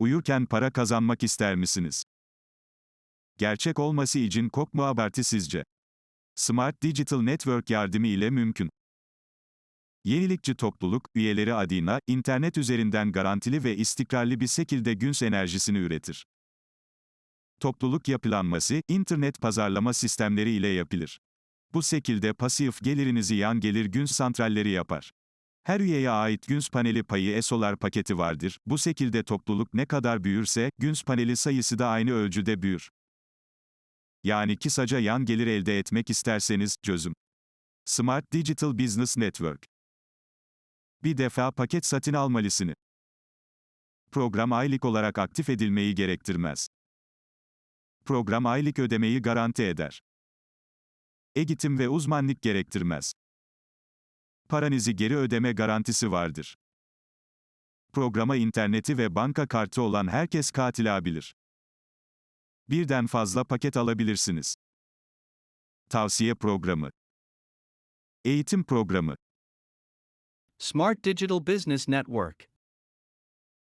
Uyurken para kazanmak ister misiniz? Gerçek olması için çok mu abartı sizce? Smart Digital Network yardımı ile mümkün. Yenilikçi topluluk, üyeleri adına, internet üzerinden garantili ve istikrarlı bir şekilde güns enerjisini üretir. Topluluk yapılanması, internet pazarlama sistemleri ile yapılır. Bu şekilde pasif gelirinizi yan gelir güns santralleri yapar. Her üyeye ait güns paneli payı e-solar paketi vardır. Bu şekilde topluluk ne kadar büyürse, güns paneli sayısı da aynı ölçüde büyür. Yani kısaca yan gelir elde etmek isterseniz, çözüm. Smart Digital Business Network. Bir defa paket satın almalısını. Program aylık olarak aktif edilmeyi gerektirmez. Program aylık ödemeyi garanti eder. Eğitim ve uzmanlık gerektirmez. Paranızı geri ödeme garantisi vardır. Programa interneti ve banka kartı olan herkes katılebilir. Birden fazla paket alabilirsiniz. Tavsiye programı. Eğitim programı. Smart Digital Business Network.